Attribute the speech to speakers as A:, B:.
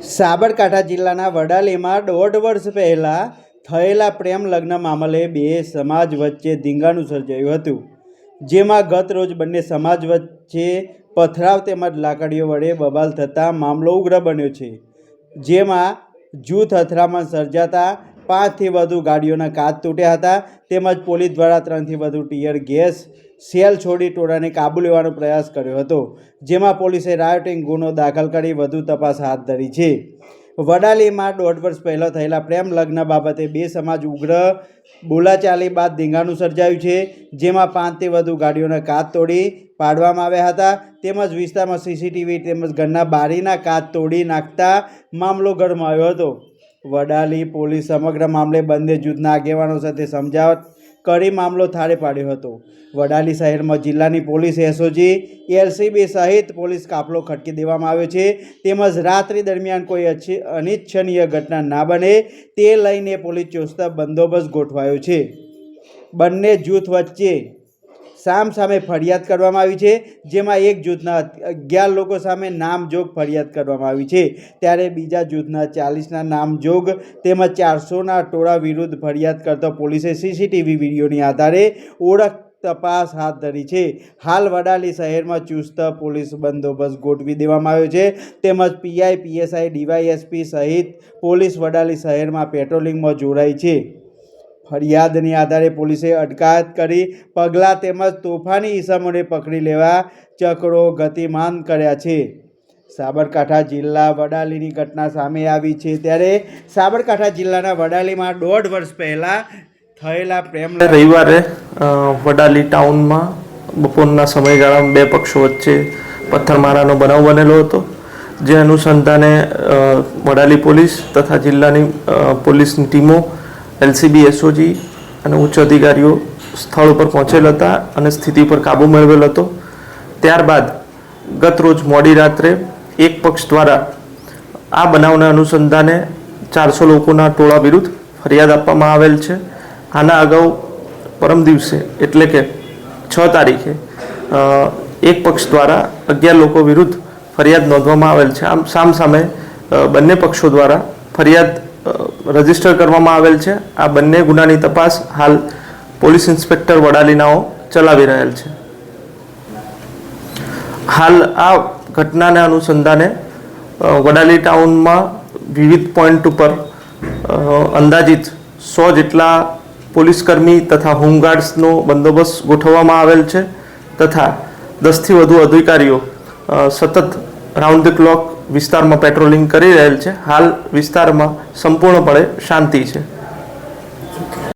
A: સાબરકાંઠા જિલ્લાના વડાલીમાં દોઢ વર્ષ પહેલાં થયેલા પ્રેમ લગ્ન મામલે બે સમાજ વચ્ચે ધીંગાણું સર્જાયું હતું, જેમાં ગત રોજ બંને સમાજ વચ્ચે પથરાવ તેમજ લાકડીઓ વડે બબાલ થતાં મામલો ઉગ્ર બન્યો છે, જેમાં જૂથ અથડામણ સર્જાતા પાંચથી વધુ ગાડીઓના કાચ તૂટ્યા હતા. તેમજ પોલીસ દ્વારા ત્રણથી વધુ ટીયર ગેસ સેલ છોડી ટોળાને કાબૂ લેવાનો પ્રયાસ કર્યો હતો, જેમાં પોલીસે રાયોટિંગ ગુનો દાખલ કરી વધુ તપાસ હાથ ધરી છે. વડાલીમાં દોઢ વર્ષ પહેલાં થયેલા પ્રેમ લગ્ન બાબતે બે સમાજ ઉગ્ર બોલાચાલી બાદ ધીંગાણું સર્જાયું છે, જેમાં પાંચથી વધુ ગાડીઓના કાચ તોડી પાડવામાં આવ્યા હતા. તેમજ વિસ્તારમાં સીસીટીવી તેમજ ઘરના બારીના કાચ તોડી નાખતા મામલો ગરમાયો હતો. વડાલી પોલીસ સમગ્ર મામલે બંને જૂથના આગેવાનો સાથે સમજાવટ કરી મામલો થાળે પાડ્યો હતો. વડાલી શહેરમાં જિલ્લાની પોલીસ એસઓજી, એલસીબી સહિત પોલીસ કાફલો ખટકી દેવામાં આવ્યો છે. તેમજ રાત્રિ દરમિયાન કોઈ અનિચ્છનીય ઘટના ના બને તે લઈને પોલીસ ચોસ્તા બંદોબસ્ત ગોઠવાયો છે. બંને જૂથ વચ્ચે સામ સામે ફરિયાદ કરવામાં આવી છે, જેમાં એક જૂથના અગિયાર લોકો સામે નામજોગ ફરિયાદ કરવામાં આવી છે. ત્યારે બીજા જૂથના ચાલીસના નામજોગ તેમજ ચારસોના ટોળા વિરુદ્ધ ફરિયાદ કરતા પોલીસે સીસીટીવી વિડીયોની આધારે ઓળખ તપાસ હાથ ધરી છે. હાલ વડાલી શહેરમાં ચુસ્ત પોલીસ બંદોબસ્ત ગોઠવી દેવામાં આવ્યો છે. તેમજ પીઆઈ, પીએસઆઈ, ડીવાયએસપી સહિત પોલીસ વડાલી શહેરમાં પેટ્રોલિંગમાં જોડાઈ છે. ફરિયાદની આધારે પોલીસે અટકાયત કરી પગલાં તેમજ તોફાની ઈસમોને પકડી લેવા ચક્રો ગતિમાન કર્યા છે. સાબરકાંઠા જિલ્લા વડાલીની ઘટના સામે આવી છે ત્યારે સાબરકાંઠા જિલ્લાના વડાલીમાં દોઢ વર્ષ પહેલાં થયેલા પ્રેમ
B: રવિવારે વડાલી ટાઉનમાં બપોરના સમયગાળામાં બે પક્ષો વચ્ચે પથ્થરમારાનો બનાવ બનેલો હતો. જે અનુસંધાને વડાલી પોલીસ તથા જિલ્લાની પોલીસની ટીમો એલસીબી, એસઓજી અને ઉચ્ચ અધિકારીઓ સ્થળ ઉપર પહોંચેલ હતા અને સ્થિતિ પર કાબૂ મેળવેલ હતો. ત્યારબાદ ગત રોજ મોડી રાત્રે એક પક્ષ દ્વારા આ બનાવના અનુસંધાને ચારસો લોકોના ટોળા વિરુદ્ધ ફરિયાદ આપવામાં આવેલ છે. આના અગાઉ પરમ દિવસે, એટલે કે છ તારીખે એક પક્ષ દ્વારા અગિયાર લોકો વિરુદ્ધ ફરિયાદ નોંધવામાં આવેલ છે. આમ સામ સામે બંને પક્ષો દ્વારા ફરિયાદ રજિસ્ટર કરવામાં આવેલ છે. આ બંને ગુનાની તપાસ હાલ પોલીસ ઇન્સ્પેક્ટર વડાલીનાઓ ચલાવી રહેલ છે. હાલ આ ઘટનાને અનુસંધાને વડાલી ટાઉનમાં વિવિધ પોઈન્ટ ઉપર અંદાજિત સો જેટલા પોલીસકર્મી તથા હોમગાર્ડ્સનો બંદોબસ્ત ગોઠવવામાં આવેલ છે તથા દસથી વધુ અધિકારીઓ સતત રાઉન્ડ ધ ક્લોક વિસ્તારમાં પેટ્રોલિંગ કરી રહેલ છે. હાલ વિસ્તારમાં સંપૂર્ણપણે શાંતિ છે.